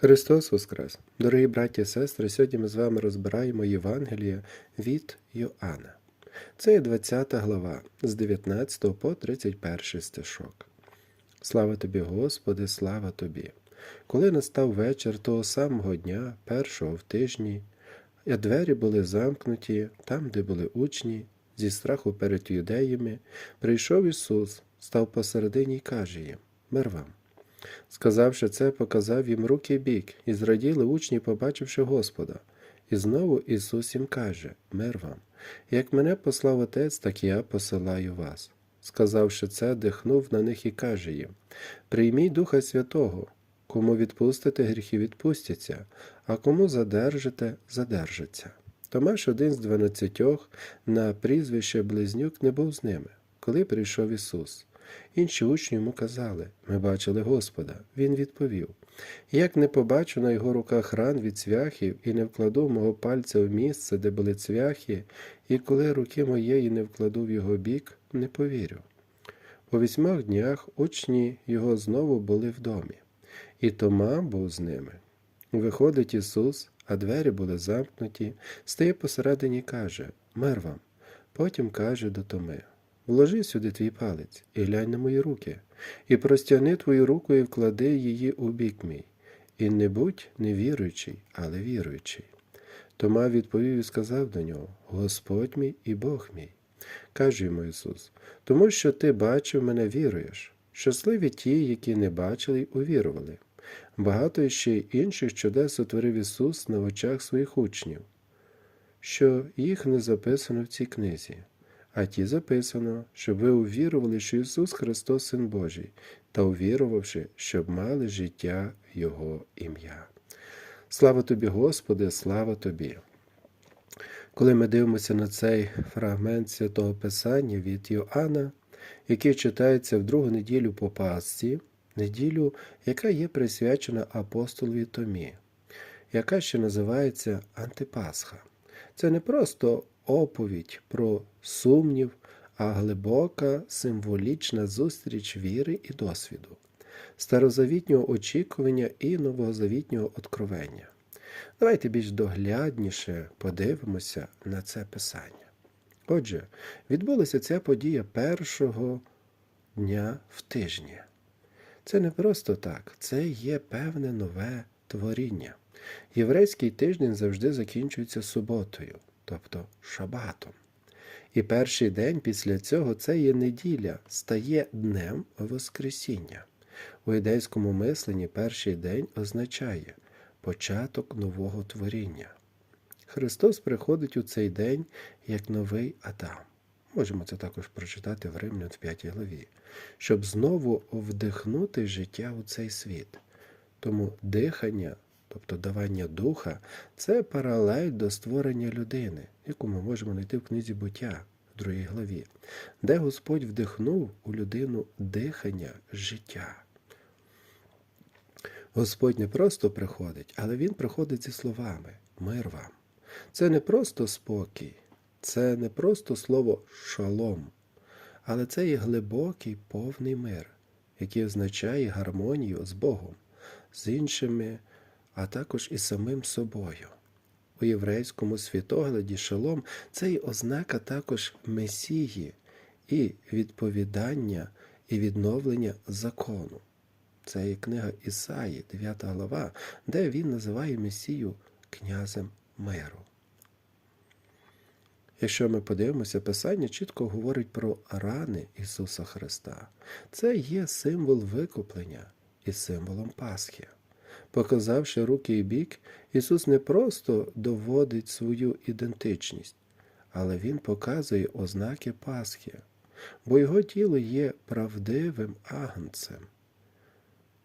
Христос Воскрес! Дорогі браті і сестри, сьогодні ми з вами розбираємо Євангеліє від Йоанна. Це є 20 глава з 19 по 31 стишок. Слава тобі, Господи, слава тобі! Коли настав вечір того самого дня, першого в тижні, а двері були замкнуті там, де були учні, зі страху перед юдеями, прийшов Ісус, став посередині і каже їм: Мир вам. Сказавши це, показав їм руки бік, і зраділи учні, побачивши Господа. І знову Ісус їм каже: Мир вам. Як мене послав Отець, так я посилаю вас. Сказавши це, дихнув на них і каже їм: Прийміть Духа Святого, кому відпустите, гріхи відпустяться, а кому задержите, задержаться. Томаш один з дванадцятьох на прізвище Близнюк не був з ними, коли прийшов Ісус. Інші учні йому казали Ми бачили Господа. Він відповів Як не побачу на його руках ран від цвяхів і не вкладу мого пальця в місце, де були цвяхи, і коли руки моєї не вкладу в його бік, не повірю. По вісьмох днях учні його знову були в домі, і Тома був з ними. Виходить Ісус, а двері були замкнуті, стає посередині і каже Мир вам. Потім каже до Томи Вложи сюди твій палець і глянь на мої руки, і простягни твою руку і вклади її у бік мій. І не будь невіруючий, але віруючий. Тома відповів і сказав до нього Господь мій і Бог мій. Каже йому Ісус, тому що ти бачив мене віруєш. Щасливі ті, які не бачили й увірували. Багато ще й інших чудес утворив Ісус на очах своїх учнів, що їх не записано в цій книзі а ті записано, щоб ви увірували, що Ісус Христос Син Божий, та увірувавши, щоб мали життя в Його ім'я. Слава тобі, Господи, слава тобі! Коли ми дивимося на цей фрагмент святого Писання від Йоанна, який читається в другу неділю по Пасці, неділю, яка є присвячена апостолові Томі, яка ще називається Антипасха. Це не просто оповідь про сумнів, а глибока символічна зустріч віри і досвіду, старозавітнього очікування і новозавітнього откровення. Давайте більш доглядніше подивимося на це писання. Отже, відбулася ця подія першого дня в тижні. Це не просто так, це є певне нове творіння. Єврейський тиждень завжди закінчується суботою тобто шабатом. І перший день після цього це є неділя, стає днем Воскресіння. У ідейському мисленні перший день означає початок нового творіння. Христос приходить у цей день як новий Адам. Можемо це також прочитати в Римлян в 5 главі, щоб знову вдихнути життя у цей світ. Тому дихання тобто давання духа, це паралель до створення людини, яку ми можемо знайти в книзі буття в другій главі, де Господь вдихнув у людину дихання життя. Господь не просто приходить, але Він приходить зі словами мир вам. Це не просто спокій, це не просто слово шалом, але це є глибокий повний мир, який означає гармонію з Богом, з іншими а також і самим собою. У єврейському світогляді шалом це й ознака також Месії і відповідання і відновлення закону. Це є книга Ісаї, 9 глава, де він називає Месію князем миру. Якщо ми подивимося, Писання чітко говорить про рани Ісуса Христа. Це є символ викуплення і символом Пасхи. Показавши руки і бік, Ісус не просто доводить свою ідентичність, але Він показує ознаки Пасхи, бо Його тіло є правдивим агнцем.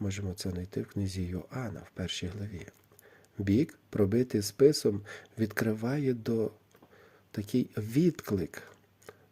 Можемо це знайти в книзі Йоанна в першій главі. Бік, пробитий списом, відкриває до такий відклик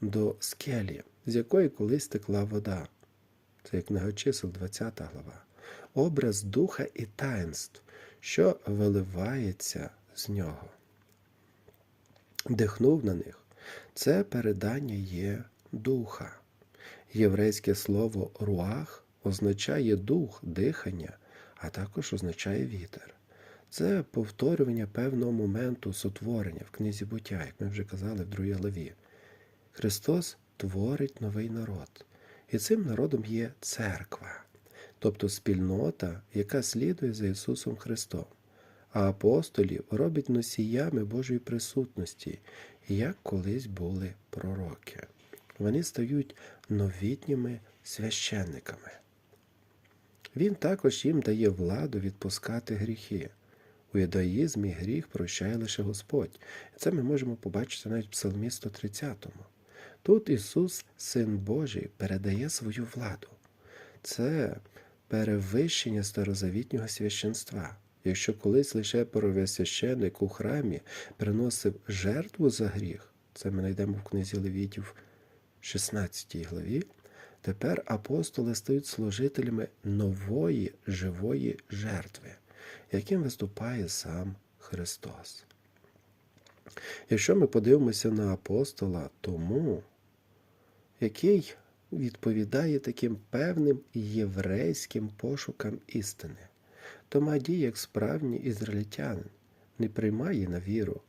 до скелі, з якої колись текла вода. Це як книга чисел, 20 глава образ духа і таїнств, що виливається з нього. Дихнув на них. Це передання є духа. Єврейське слово руах означає дух, дихання, а також означає вітер. Це повторювання певного моменту сотворення в книзі буття, як ми вже казали в другій главі. Христос творить новий народ, і цим народом є церква, тобто спільнота, яка слідує за Ісусом Христом, а апостолів робить носіями Божої присутності, як колись були пророки. Вони стають новітніми священниками. Він також їм дає владу відпускати гріхи. У юдаїзмі гріх прощає лише Господь. Це ми можемо побачити навіть в Псалмі 130. Тут Ісус, Син Божий, передає свою владу. Це перевищення старозавітнього священства. Якщо колись лише первосвященик у храмі приносив жертву за гріх, це ми знайдемо в книзі Левітів 16 главі, тепер апостоли стають служителями нової живої жертви, яким виступає сам Христос. Якщо ми подивимося на апостола тому, який відповідає таким певним єврейським пошукам істини, Тома діє як справжній ізраїльтянин, не приймає на віру,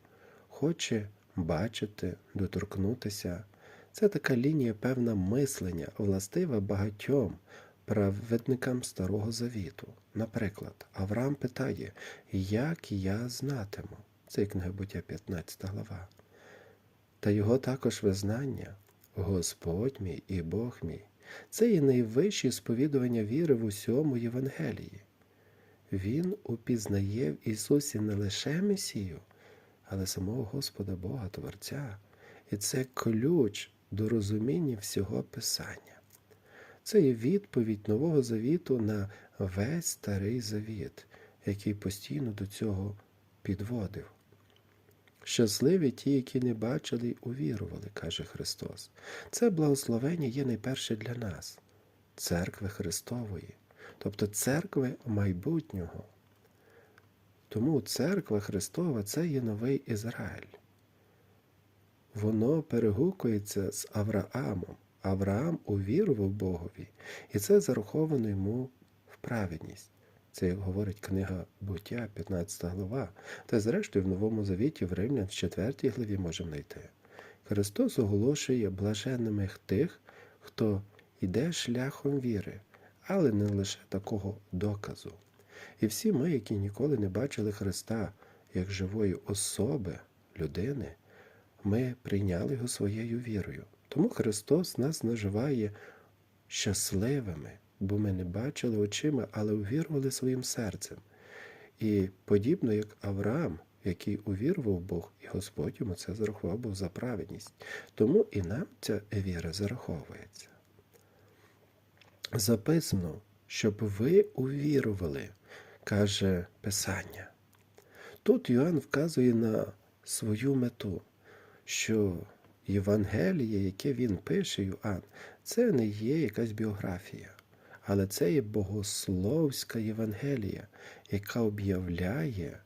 хоче бачити, доторкнутися. Це така лінія певна мислення, властива багатьом праведникам Старого Завіту. Наприклад, Авраам питає, як я знатиму? Це книга буття 15 глава. Та його також визнання Господь мій і Бог мій. Це є найвище сповідування віри в усьому Євангелії. Він упізнає в Ісусі не лише Месію, але самого Господа Бога Творця. І це ключ до розуміння всього Писання. Це є відповідь Нового Завіту на весь Старий Завіт, який постійно до цього підводив. Щасливі ті, які не бачили й увірували, каже Христос. Це благословення є найперше для нас, церкви Христової, тобто церкви майбутнього. Тому церква Христова це є новий Ізраїль. Воно перегукується з Авраамом. Авраам увірував Богові, і це зараховано йому в праведність. Це говорить книга буття, 15 глава, та зрештою в Новому Завіті в Римлян в 4 главі можемо знайти. Христос оголошує блаженними тих, хто йде шляхом віри, але не лише такого доказу. І всі ми, які ніколи не бачили Христа як живої особи, людини, ми прийняли його своєю вірою. Тому Христос нас називає щасливими, бо ми не бачили очима, але увірували своїм серцем. І подібно як Авраам, який увірував Бог, і Господь йому це зарахував був за праведність. Тому і нам ця віра зараховується. Записано, щоб ви увірували, каже Писання. Тут Йоанн вказує на свою мету, що Євангеліє, яке він пише, Йоанн, це не є якась біографія, але це є богословська Євангелія, яка об'являє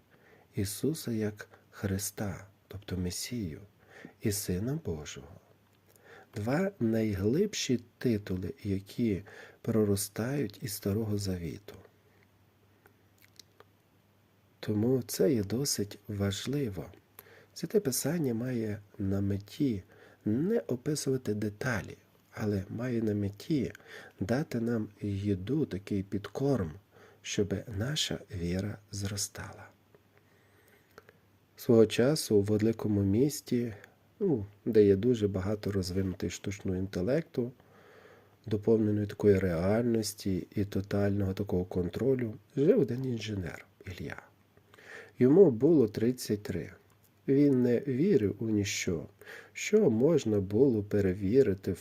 Ісуса як Христа, тобто Месію, і Сина Божого. Два найглибші титули, які проростають із Старого Завіту. Тому це є досить важливо. Святе Писання має на меті не описувати деталі, але має на меті дати нам їду, такий підкорм, щоб наша віра зростала. Свого часу у великому місті, ну, де є дуже багато розвинутий штучного інтелекту, доповненої такої реальності і тотального такого контролю, жив один інженер Ілля. Йому було 33. Він не вірив у ніщо, що можна було перевірити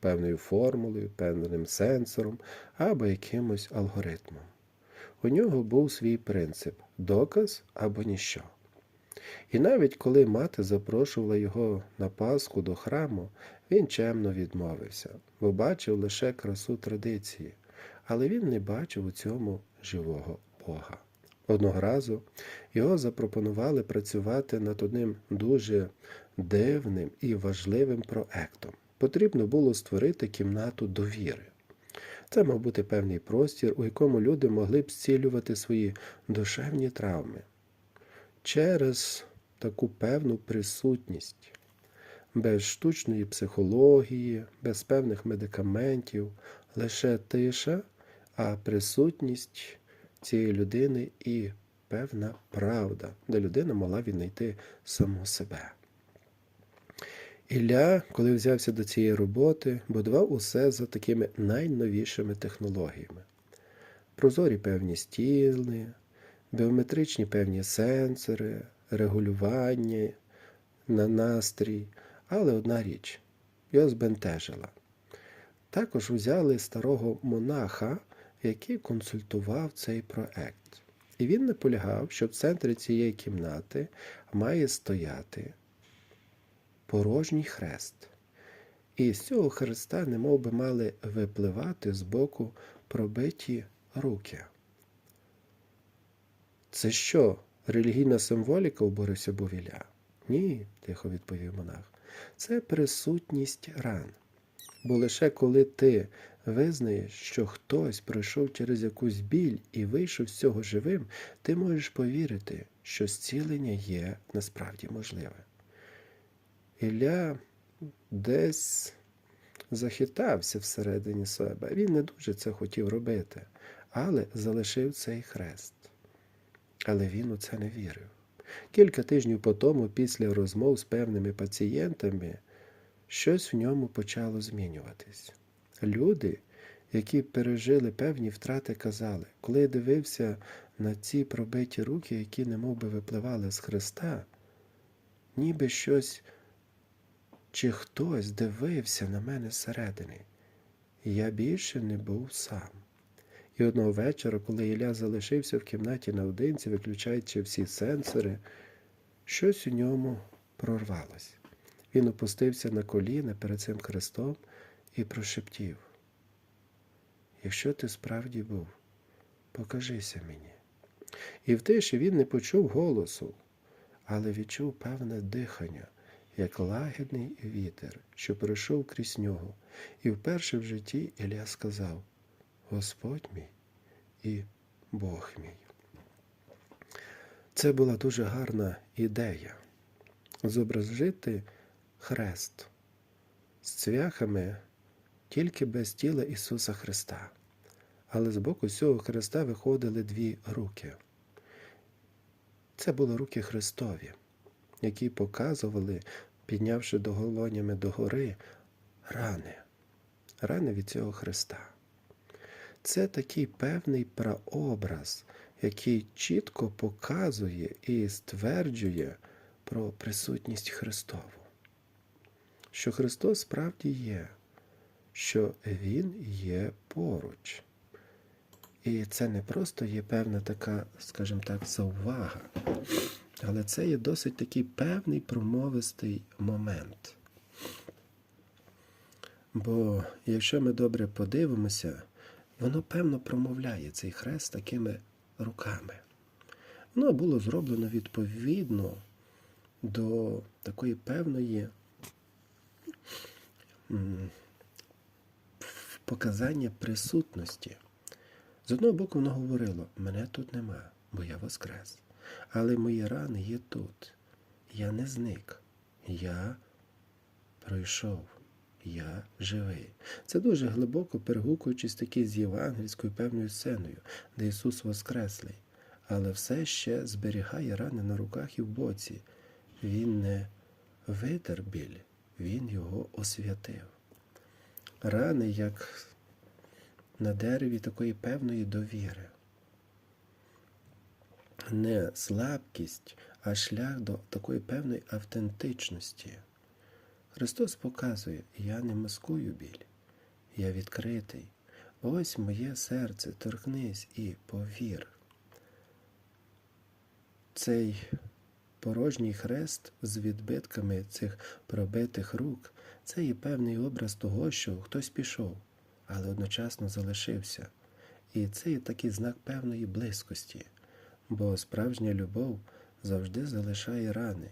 певною формулою, певним сенсором або якимось алгоритмом. У нього був свій принцип доказ або ніщо. І навіть коли мати запрошувала його на Пасху до храму, він чемно відмовився, бо бачив лише красу традиції, але він не бачив у цьому живого Бога. Одного разу його запропонували працювати над одним дуже дивним і важливим проектом. Потрібно було створити кімнату довіри. Це мав бути певний простір, у якому люди могли б зцілювати свої душевні травми через таку певну присутність, без штучної психології, без певних медикаментів, лише тиша, а присутність цієї людини і певна правда, де людина могла віднайти саму себе. Ілля, коли взявся до цієї роботи, будував усе за такими найновішими технологіями. Прозорі певні стіни, біометричні певні сенсори, регулювання на настрій, але одна річ його збентежила. Також взяли старого монаха, який консультував цей проект. І він наполягав, що в центрі цієї кімнати має стояти порожній хрест. І з цього хреста немов би мали випливати з боку пробиті руки. Це що, релігійна символіка обурився Бовіля? Ні, тихо відповів монах. Це присутність ран. Бо лише коли ти визнаєш, що хтось пройшов через якусь біль і вийшов з цього живим, ти можеш повірити, що зцілення є насправді можливе. Ілля десь захитався всередині себе. Він не дуже це хотів робити, але залишив цей хрест. Але він у це не вірив. Кілька тижнів по тому, після розмов з певними пацієнтами, щось в ньому почало змінюватись. Люди, які пережили певні втрати, казали, коли я дивився на ці пробиті руки, які немов би випливали з Христа, ніби щось чи хтось дивився на мене зсередини, я більше не був сам. І одного вечора, коли Ілля залишився в кімнаті наодинці, виключаючи всі сенсори, щось у ньому прорвалось. Він опустився на коліна перед цим хрестом і прошептів. Якщо ти справді був, покажися мені. І в тиші він не почув голосу, але відчув певне дихання, як лагідний вітер, що пройшов крізь нього, і вперше в житті Ілля сказав Господь мій і Бог мій. Це була дуже гарна ідея зобразити хрест з цвяхами тільки без тіла Ісуса Христа. Але з боку цього Христа виходили дві руки. Це були руки Христові, які показували, піднявши доголонями догори, рани, рани від цього Христа. Це такий певний прообраз, який чітко показує і стверджує про присутність Христову. Що Христос справді є, що Він є поруч. І це не просто є певна така, скажімо так, заувага, але це є досить такий певний промовистий момент. Бо якщо ми добре подивимося, воно певно промовляє цей хрест такими руками. Воно було зроблено відповідно до такої певної показання присутності. З одного боку, воно говорило, мене тут нема, бо я воскрес. Але мої рани є тут. Я не зник. Я пройшов. Я живий. Це дуже глибоко перегукуючись таки з євангельською певною сценою, де Ісус Воскреслий, але все ще зберігає рани на руках і в боці. Він не витер біль, Він його освятив. Рани, як на дереві такої певної довіри. Не слабкість, а шлях до такої певної автентичності. Христос показує, я не маскую біль, я відкритий. Ось моє серце, торкнись і повір. Цей порожній хрест з відбитками цих пробитих рук це є певний образ того, що хтось пішов, але одночасно залишився. І це є такий знак певної близькості, бо справжня любов завжди залишає рани,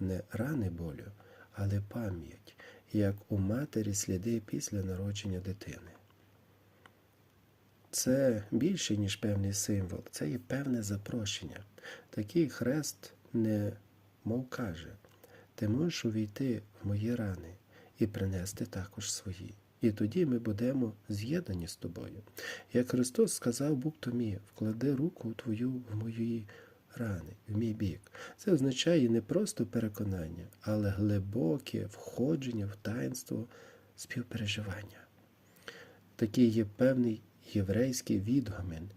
не рани болю але пам'ять, як у матері сліди після народження дитини. це більше, ніж певний символ, це є певне запрошення. Такий хрест не мов каже, ти можеш увійти в мої рани і принести також свої. І тоді ми будемо з'єднані з тобою. Як Христос сказав Бог Томі, вклади руку твою в мої рани, в мій бік. Це означає не просто переконання, але глибоке входження в таїнство співпереживання. Такий є певний єврейський відгомін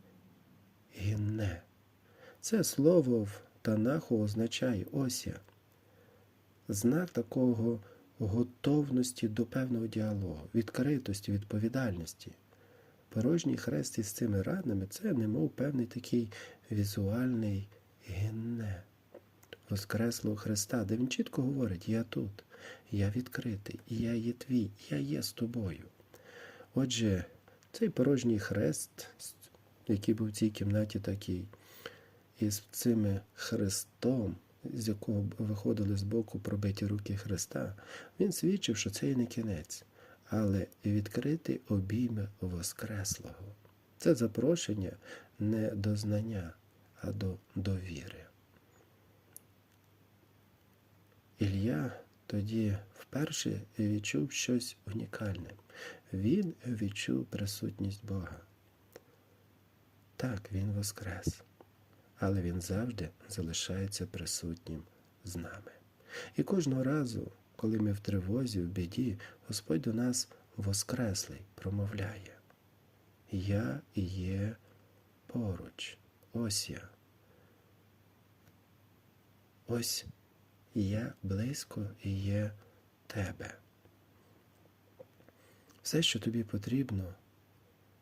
гінне. Це слово в Танаху означає ося, знак такого готовності до певного діалогу, відкритості, відповідальності. Порожній хрест із цими ранами це немов певний такий візуальний гінне Воскреслого Христа, де він чітко говорить: Я тут, я відкритий, я є твій, я є з тобою. Отже, цей порожній хрест, який був в цій кімнаті такий, із цим хрестом, з якого виходили з боку пробиті руки Христа, він свідчив, що це і не кінець, але відкрити обійми Воскреслого. Це запрошення не до знання, а до довіри. Ілля тоді вперше відчув щось унікальне. Він відчув присутність Бога. Так, Він воскрес, але Він завжди залишається присутнім з нами. І кожного разу, коли ми в тривозі, в біді, Господь до нас воскреслий промовляє. Я є поруч, ось я. Ось я близько і є тебе. Все, що тобі потрібно,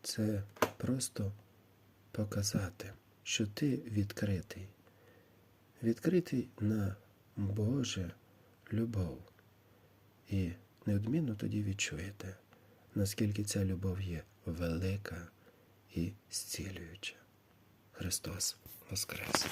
це просто показати, що ти відкритий. Відкритий на Боже любов. І неодмінно тоді відчуєте, наскільки ця любов є велика і зцілююча. Христос Воскрес!